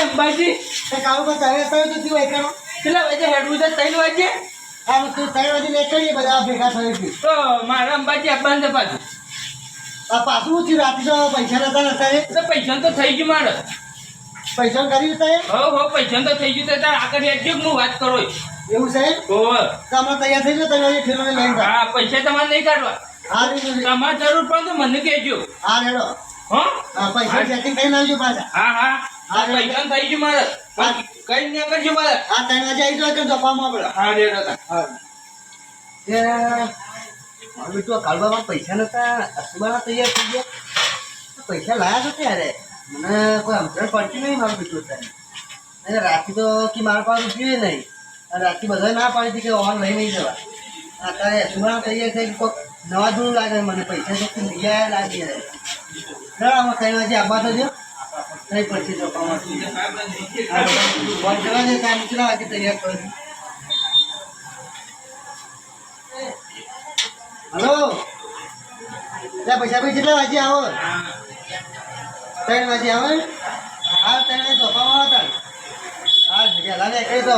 અંબાજી તે કાળું પર તારે થયું તું તું એકનો કેટલા વાગે ત્રણ વાગે આમ તું ત્રણ વાગે નીકળીએ બધા ભેગા હતી તો મારા અંબાજી આપવાનું છે પાછું પાછું થયું રાતે પૈસા નતા નતા પૈસા તો થઈ ગયું મારે. પૈસા કરી હતા હો હો પૈસા તો થઈ ગયું તાર આગળ કે હું વાત કરો એવું છે? હો. તમે તૈયાર થઈ જાવ તમે ફેરો લઈને હા પૈસા તમારે નહીં કાઢવા. હા તમારે જરૂર પડે તો મને કહેજો. હા રેડો. હો? હા પૈસા સેટિંગ કરીને આવજો પાછા. હા હા. હા, પૈસા થઈ ગયું મારે. કઈ નહીં કરજો મારે. હા ત્રણ વાગે આવી જાઓ તો જપામાં આપણે હા રેડો તા. હા. મારું પૈસા નતા અસુબાના તૈયાર થઈ ગયા? પૈસા લાયા તો ત્યારે મને કોઈ સમજણ પડતી નહીં મારું બીજું થાય અને રાતે તો કે મારા પાસે રૂપિયો નહીં. અને રાતે બધા ના પાડી હતી કે ઓન લઈ નહીં જવા અત્યારે થઈ કોઈક નવા જૂનું લાગે મને પૈસા તો કઈ વાગે આપવા તો જો નહીં પડશે તો ફોન કરવા તૈયાર કરું હલો? પૈસા ભાઈ કેટલા વાગે આવો? ત્રણ વાગે આવે? હા ત્રણ વાગે ચોપામાં હતા હા વહેલા ને એકડે તો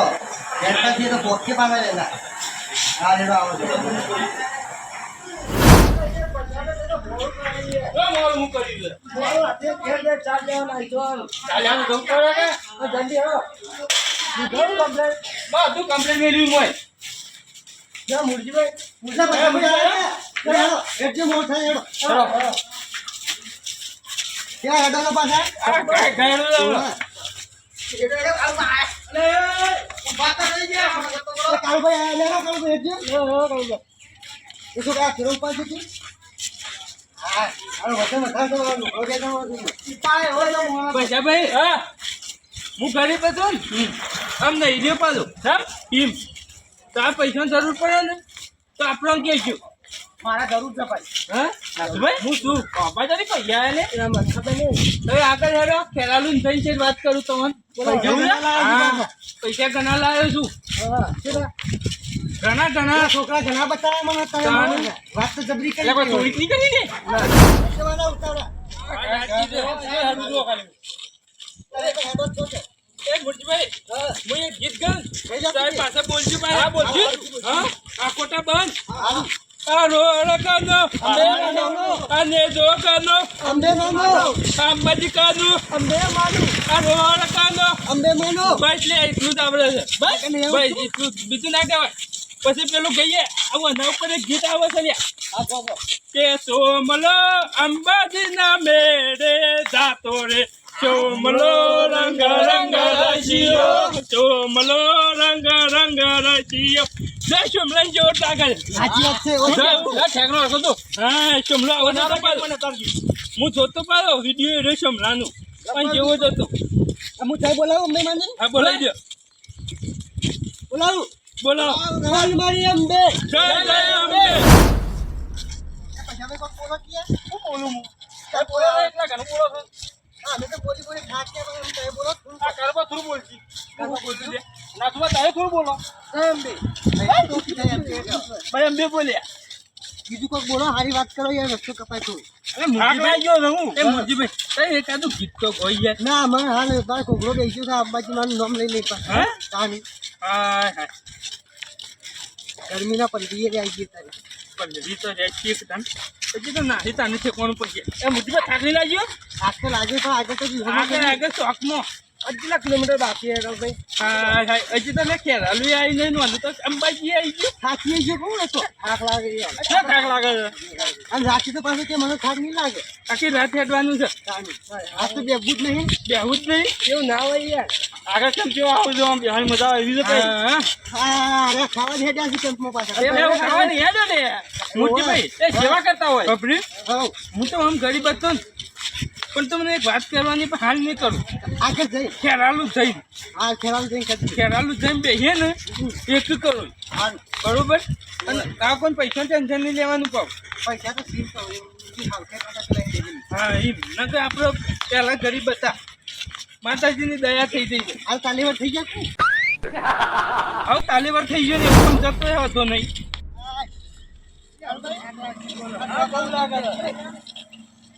બેઠા છીએ તો પોખી પાછા વહેલા. હા રેડો આવો છો. જો પૈસા આવે ને? હેડો. હેડો. ક્યાં હેડો છો પાછા? આ કાંઈ ગાયનું લાવો. અરે કાળુભાઈ આ લેરો, કાળુભાઈ હેડજો. એ શું કાંઈ ફેરવું પાછું છે? હા, હાલો, વચ્ચે વધારે તો લુગડો દે તો પાય હોય તો પૈસા ભાઈ હા હું ગરીબ હતો ને આમ નહીં પાછો સમ એમ તો આ પૈસાની જરૂર પડે ને તો આપણને કહેજો મારા જરૂર છે ભાઈ. હા? ભાઈ હું શું પાપા તો નહીં પૈસા આયા ને તો આગળ હેડો ખેલાલુ ને થઈને છે વાત કરું તમને. પૈસા ઘણા લાવ્યા છું? ઘણા ઘણા છોકરા ઘણા બતાવ્યા મને તમે. વાત તો જબરી કરી કોઈ નહીં કરી ને ઉતાવળા. ગીત તારી ગીત? પાસે બોલજો ભાઈ. હા, બોલજો. હા, આ કોટા બંધ. રોડ કાનો. અંબે માનો બસ લે, એટલું જ આવડે છે. બસ, એટલું બીજું ના કહેવાય. પછી પેલું કહીએ આવું એના ઉપર એક ગીત આવે છે. કે સોમલો અંબાજી ના મેળે જાતો રે સોમલો રંગ રંગ રચિયો ચોમલો રંગ રંગ રચિયો જય સોમલન જો ટાગલ સાચી વાત છે ઓ ઠેકનો રાખો તો હા શુમલા આવો ના હું જોતો પાડો વીડિયો રે સોમલાનું પણ જેવો જ હતો હું ચાય બોલાવો અંબે માને હા બોલાવી દો બોલાવો. બોલાવો. બોલ મારી અંબે. જય જય અંબે. પછી મે કોક બોલો કીએ? હું બોલું? હું કઈ બોલા એટલા ઘણું બોલો છો? હા ભાઈ બોલ્યા. બીજું કોક બોલો હારી વાત કરો યાર રસ્તો કપાય તો. અરે ગયો હું. એ મુરજીભાઈ તઈ એકાદું ગીત તો ગઈ યાર ના મને હાલ મારે કોકડો બેસ્યો છે અંબાજી મારું નામ લઈ લઈ પણ હે? હાય ગરમીના પંદરીએ આવી ગઈ તારી. પલ્લવી તો રે છે એકદમ પછી તો નાહી તાને ઠેકવાનું પડશે એ મુરજીભાઈ થાકી લાગ્યો આજ તો લાગે પણ આગળ તો આગળ. આગળ ચોકમાં અડધા કિલોમીટર બાકી હા ભાઈ. હાય હજી તો મેં હલવી આવી નહીં નોંધું તો અંબાજી આવી ગયું. થાકી ગયો કોણ હતો? થાક લાગે છે થાક લાગે છે? અને રાતે તો પાછું કે મને થાક નહીં લાગે. આખી રાત હેડવાનું છે. આ તો બેહવું જ નહીં. બેહવું જ નહીં? એવું ના હોય યાર. આગળ કેમ કેવો આવું જો આમ બેહાની મજા આવી છે ભાઈ હા અરે ખાવા જ હેડ્યા છે કેમ્પમાં પાછા. એવું ખાવાની હેડો ને મોટીભાઈ એ સેવા કરતા હોય. ખબરી હું તો આમ ગરીબ હતો ને. પણ તમને એક વાત કરવાની પણ હાલ નહીં કરું. આગળ જઈ. ખેરાલું જઈને હા ખેરાલુ જઈને ખેરાલુ જઈને બેસીએ ને એક કરું. બરોબર? અને આ કોઈ પૈસા ટેન્શન નહીં લેવાનું કહું? પૈસા તો સીમ તો તો હા એમ ન કે આપણે પહેલાં ગરીબ હતા. માતાજીની દયા થઈ જઈ હાલ તાલીવર થઈ જશે હવે તાલીવાર થઈ ગયો ને એવું જતો હતો નહીં.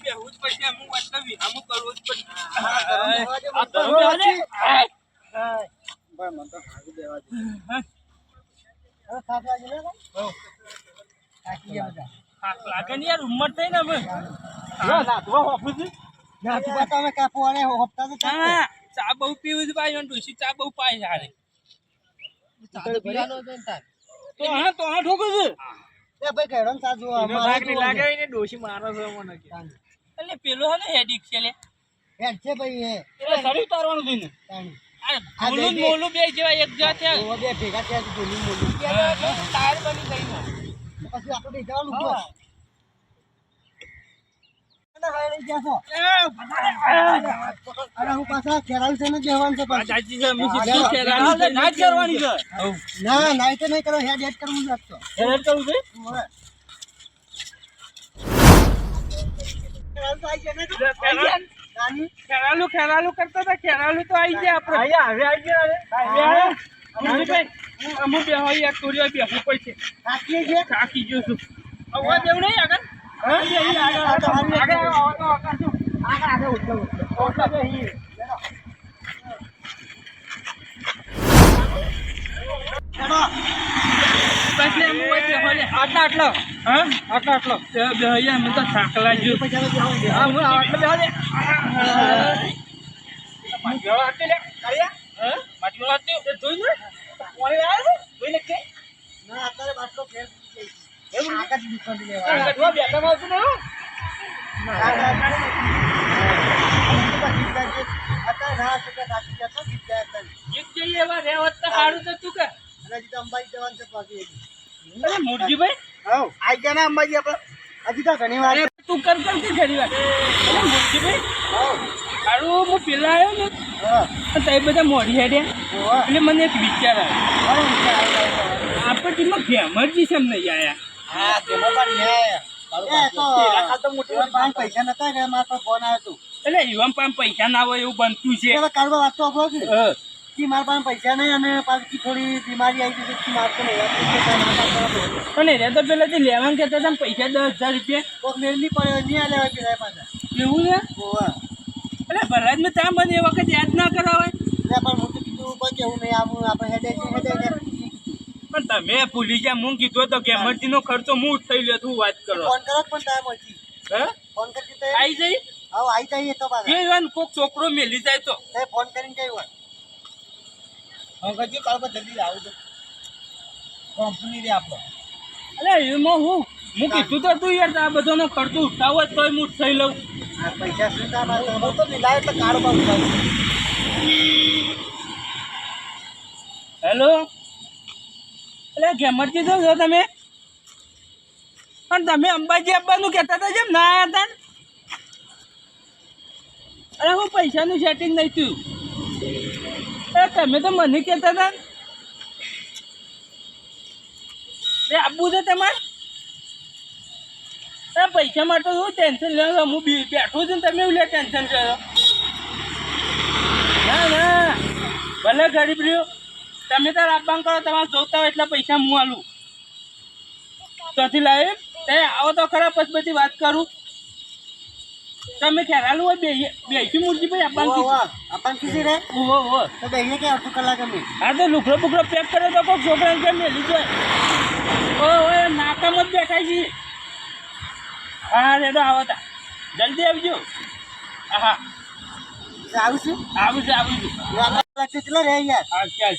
બહુ જ પડશે અમુક વાતના વિરામો કરવો જ પડશે. આ તો તમે આને- હા. મને તો ખાલી દેવા દે. હા, હવે થાક લે ભાઈ? થાકી ગયા બધા. થાક લાગે ને યાર ઉંમર થઈ ને હવે. ના, ના, તું હોપું ના, તું બતાવ કાપો અને હોપતા તો હા, ચા બહુ પીવું છે ભાઈ અને ચા બહુ પાય છે હારે. તો હા તો હા છે. ભાઈ ઘેડો ને ચા જોવા. મારે ને ડોશી મારો છે મને. એટલે પેલો હે ને હેડિક છે લે. હેડ છે ભાઈ એ. એટલે સરી તારવાનું દીને બોલું. મોલું બે જેવા એક જેવા થયા. ઓ બે ભેગા થયા છે બોલું બોલી. ટાયર બની ગઈ ને પછી આપણે હું. ખેરાલુ છે, ના જ કરવાની છે. ના તો નહીં કરો હેડ હેડ કરવું લાગતો આપતો. કરવું છે? ખેરાલુ? ખેરાલુ? કરતા હતા ખેરાલુ તો આવી ગયા આપણે હવે આવી ગયા અમુક બે હોય યાર હોય બેસવું પડશે થાકીએ છે થાકી ગયો છું અવાજ દેવું નહીં આગળ આગળ આગળ આગળ આગળ આગળ આગળ. આગળ આગળ આગળ. આગળ, આગળ, ઉઠો, ઉઠો. ઓટલા બેસી. હેડો. બસ લે, અમુક હોય બેહો લે. હા આટલા આટલા અહીંયા અમે તો જાઓ દે. હા હું આટલો બેહો દે આવે જોઈ કે ના, અત્યારે. આગળ જ દુકાન લેવા. આ બેઠા માં. અત્યારે થાકી છો, જઈએ એવા રહેવત તો કે હજી તો અંબાજી જવાનું છે પાછી મુરજીભાઈ? હઉ, આઈ ગયા ને અંબાજી આપણે. હજી તો ઘણી વાર તું કર કર કે ઘડી વાર મુરજીભાઈ હઉ, સારું હું પેલા આવ્યો ને હા, તો તે બધા મોડી હેડ્યા. એટલે મને એક વિચાર આવ્યો. આપણે ટીમમાં છે એમ નહીં હા, પણ એટલે પણ પૈસા ના હોય એવું બનતું છે. કે. કે મારા પાસે પૈસા નહીં અને પાછી થોડી બીમારી આવી ગઈ નહીં આ પાડવા પણ એને તો પેલાથી લેવાનું કહેતા હતા પૈસા દસ હજાર રૂપિયા. કોક મેળ નહીં પડે નહીં આલે હોય પેલા પાછા. એવું છે? હોવે. એટલે ભરાજ મેં ત્યાં મને એ વખત યાદ ના કરાવાય. પણ હું તો કીધું કોઈ કેવું નહીં આવું આપણે હેડે હેડે પણ તમે ભૂલી ગયા હું કીધું તો કે એમરજી નો ખર્ચો હું થઈ લે તું વાત કરો. ફોન કરો પણ ટાઈમ હતી હે? ફોન કરી આઈ જઈ હા આવી જઈએ તો પાછા. કે કોક છોકરો મેલી જાય તો. ફોન કરીને કઈ હોય? કરજો કાલ પર જલ્દી આવું તો. કંપની રે આપણો. એટલે એમાં હું હું કીધું તો તું યાર આ બધાનો ખર્ચો ઉઠાવો જ તોય હું થઈ લઉં. આ પૈસા આવે? હું તો એટલે બાબુ હેલો? એટલે ગેમરજી છો છો તમે? પણ તમે અંબાજી આવવાનું કહેતા હતા જેમ ના આવ્યા હતા ને? અરે હું પૈસાનું સેટિંગ નહીં થયું. અરે તમે તો મને કહેતા હતા એ આપવું છે તમારે? અરે પૈસા માટે શું ટેન્શન લેવા? હું બી- બેઠો છું ને તમે એવું લે ટેન્શન લો ના ના. ભલે ગરીબ રહ્યો. તમે તાર આપવાનું કરો, તમારે જોતા હોય એટલા પૈસા હું આલું. ત્યાંથી લાવી તે આવો તો ખરા, પછી બધી વાત કરું. તમે ખેરાલું હોય બે બેસી મૂર્તિભાઈ આપવાનું કીધું આપણ કીધી રે ઓહો ઓહો તો બેહીએ કે અડધો કલાક અમે? હા તો લુકડો બુકડો પેક કરે તો કોઈ છોકરાને કેમ મેલી જાય? ઓહો ઓય નાકામાં જ બેઠા છીએ હા રેડો આવો તા. જલ્દી આવજો. હા હા આવું છું? આવું છે આવું છું. કેટલો રે યાર હા ચાલ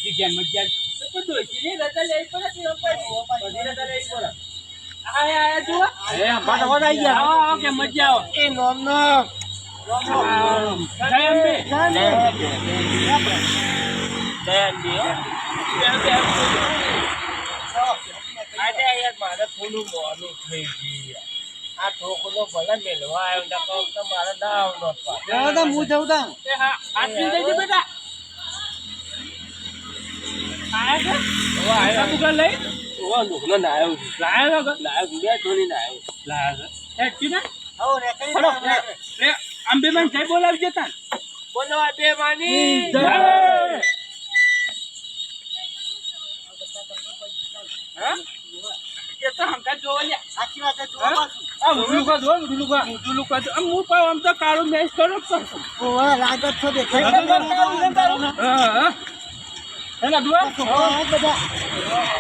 તો કોઈ ડોશીની રજા લઈ પડે? બધી રજા લેવી પડે. થોડું મોડું થઈ ગયું આ છોકરો ભલે મેળવા આવ્યો ને તો મારે ના આવડો જાઓ હું જાઉં તા. બેટા આયા છે બુકા લઈ ઓવા લુકનો નાયો લાયો કે લાયો બે ધોની નાયો લાયો હે ટીના આવો, રે, કરી. લે અંબે માં જય બોલાવજે તાન બોલો બે માની જય. હા? એ તો હંકાર જોવા લ્યા. સાચી વાત છે, જોવા? પાછું. આ મોટું કાઢ. મોટું કાઢ. આમ હું કહું, આમ તો કાળું મેચ કરો જ કરશું. ઓવે, લાગત છો દેખાય. હા, હા. એને ડુઆ? હા, બધા.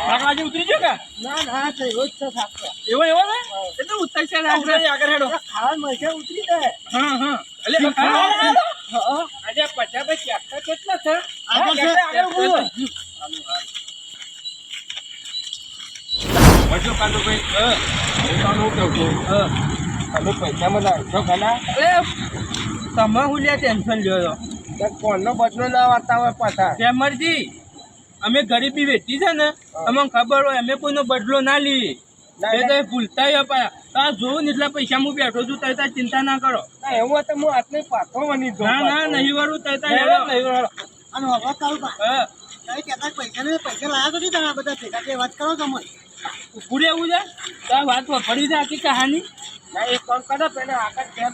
શાકભાજી ઉતરી ગયો કે? ના, ના, તો એવો જ છે સાચો. એવો એવો ને? એટલે ઉતરી છે ને આગળ આગળ હેડો. ખાવા મળશે, ઉતરી જાય. હા, હા. એટલે હા. આજે પચાસ ભાઈ ચારસો કેટલા છે આગળ છે, આગળ બોલો. વજો કાંદો ભાઈ હા હું કહું છું હા તમે પૈસા મને આપશો ખરા અરે તમે હું લે ટેન્શન લ્યો કોણનો બદલો ના વાતા હોય પાછા કેમરજી અમે ગરીબી વેચી છે ને તમને ખબર હોય અમે કોઈનો બદલો ના લઈએ. એ તો ભૂલતા અપાયા. આ જોઉં ને એટલા પૈસા હું બેઠો છું તય ચિંતા ના કરો. એવું તો હું આટલે પાછો ના ના નહીં વાળું તરતા નહીં વાળો અને હવે કાળુબા, હા. તમે કહેતા પૈસા ને પૈસા લાયા તો તમે બધા ભેગા વાત કરો તમે. પૂરે એવું છે? તો આ વાત પડી છે આખી કહાની? ના એક કોણ કરો? પેલા આખા કેમ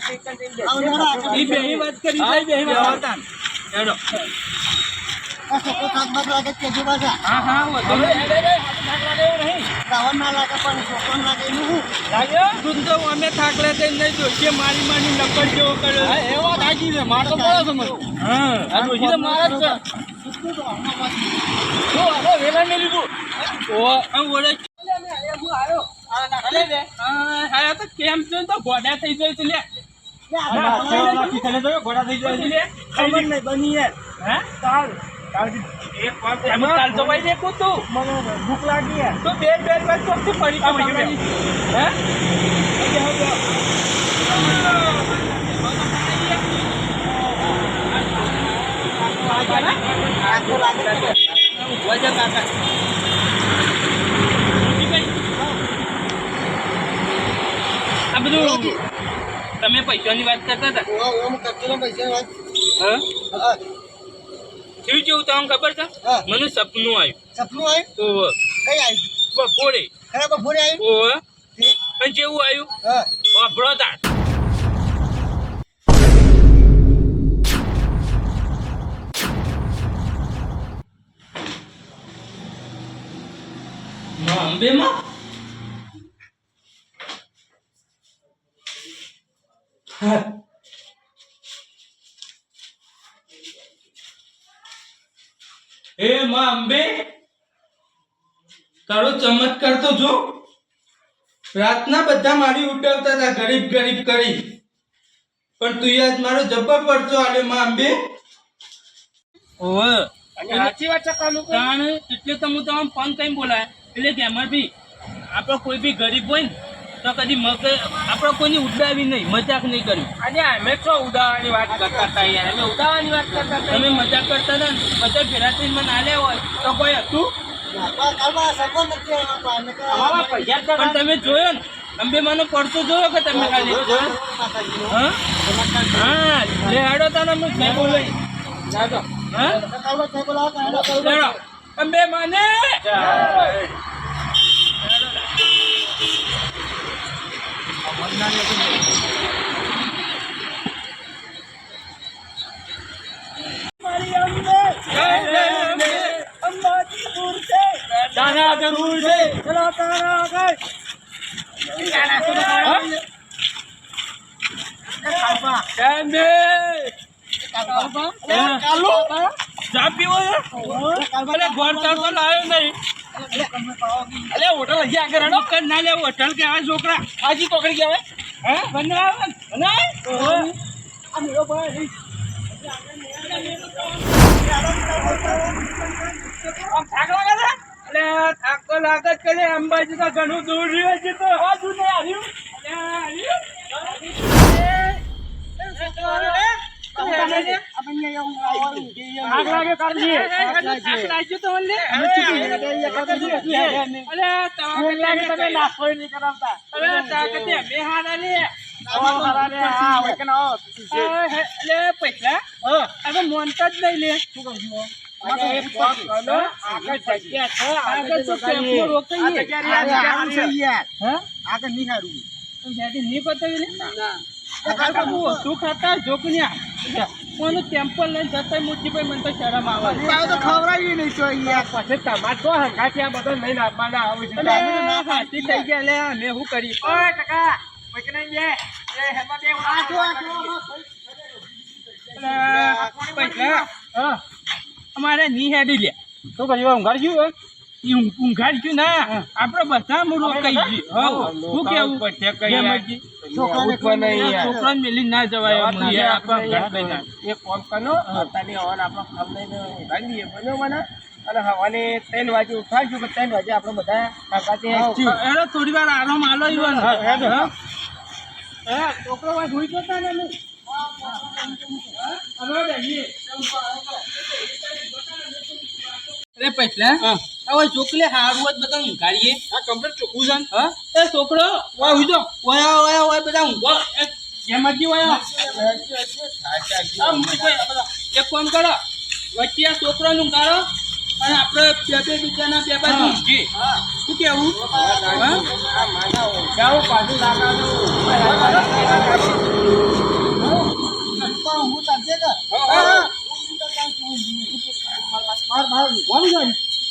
આવનારા એ બે વાત કરી છે બે વાત. હેડો. આ છોકરો થાક લાગે છે કેજો પાછા હા હા વધુ નહીં રાવણ ના લાગે પણ છોકરો લાગે એનું શું? લાગ્યો તું તો અમે થાક લે નહીં જોશે મારી નકલ જેવો કર્યો એવો દાજી છે માર તો બોલો સમજ હા આ તો મારા જ છે તો વેલા લીધું ઓ આ ઓળે હું આવ્યો અલે રે હા તો કેમ છે તો ગોડા થઈ જાય છે લે ગોડા થઈ જાય છે લે ખબર નહીં બની યાર હે ચાલ ભૂખ લાગી તો બે બે તું પડી પડી હે આખો લાગે છે. વજન કાકા આ બધું તમે પૈસાની વાત કરતા હતા પૈસાની વાત. હા? હા, થયું જેવું તમને ખબર છે? હા. મને સપનું આવ્યું. સપનું આવ્યું? ઓહો કઈ આવ્યું? બપોરે. ખરા બપોરે આવ્યું? ઓહો અને જેવું આવ્યું? હા. વાપરો તાર અંબેમાં? એ માં અંબે તારો ચમત્કાર તો જો. રાતના બધા મારી ઉઠાવતા હતા ગરીબ ગરીબ કરી. પણ તું આજ મારો જબ્બર પડતો આલ્યો માં અંબે. ઓવે. સાચી વાત છે કાનુ તાણ એટલે તો હું તમને ફોન કઈ બોલાય. એટલે કે એમાં બી આપણો કોઈ બી ગરીબ હોય ને તો કદી મગ આપણે કોઈની ઉડાવી નહીં મજાક નહીં કરવી અને અમે તો ઉડાવવાની વાત કરતા હતા યાર અમે ઉડાવવાની વાત કરતા હતા તમે મજાક કરતા હતા ને બધા થઈને મને આલ્યા હોય તો કોઈ હતું? પણ તમે જોયો ને અંબે માનો પડતો જોયો કે તમે ખાલી? હા? હા? લે હાડો તાને હું સાહેબ લઈ જાતો હા? અંબે માને! દાના જરૂર છે ચલો તારા આગળ. હોટલ ના લે હોટલ કે આ છોકરા હાજી પકડી ગયા હે બનાવ બનાવ આ મેરો ભાઈ. અંબાજી તો ઘણું દૂર રહ્યું છે તો શું નહીં આવ્યું અને આવ્યું આગ લાગે કાઢી આગ લાગે. તો મને હવે ચૂકી ગયા. અલે તમારે લાગે તમે નાસ્તો નહીં કરાવતા અલે તાકતે મે હારા લે આમાં તો હારા લે. હા, હવે કે ના આવો. અલે પૈસા હવે મોનતા જ નહીં લે તો ટેમ્પો આ રોકાઈએ કોનું ટેમ્પલ લઈને જતા મોતીભાઈ મને તો શરમ આવે. તો ખવડાવી નહીં છો યાર પછી તમારે તો હંગાથી આ બધા લઈને આપવાના આવે છે. હાથી થઈ ગયા લે અમે શું કરી ઓય ટકા પછી નહીં બે. હેમાં અમારે ની હેડી લે. શું કર્યું? ઘર ગયું ઈ ઊંઘ- ઊંઘાડ ગયું ના. આપણે બધા કહી ગયું હવ શું કેવું? છોકરાને મેલી ના જવાય. એક કામ કરો. અત્યારની હવાને આપણે ખામ લઈને ઊંઘાડી દઈએ અને હવાને ત્રણ વાગે ઉઠાડશું કે ત્રણ વાગે આપણે બધા. એનો થોડી વાર આરામ આલો ઈવન. હા, હા? હા. છોકરો વાત જતા ને. અરે હવે છોકરી હારું બધા ઊંઘાડીએ. આ કમ્પ્લીટ ચોખ્ખું છે હા? એ છોકરો વાય ઉજો વાય વાય વાય બધા ઊંઘો. વાય. એક કામ કરો. વચ્ચે આ છોકરાને ઊંઘાડો અને આપણે બે બીજાના બાજુ શું કેવું ઊંઘાવું પાછું હું. તાજે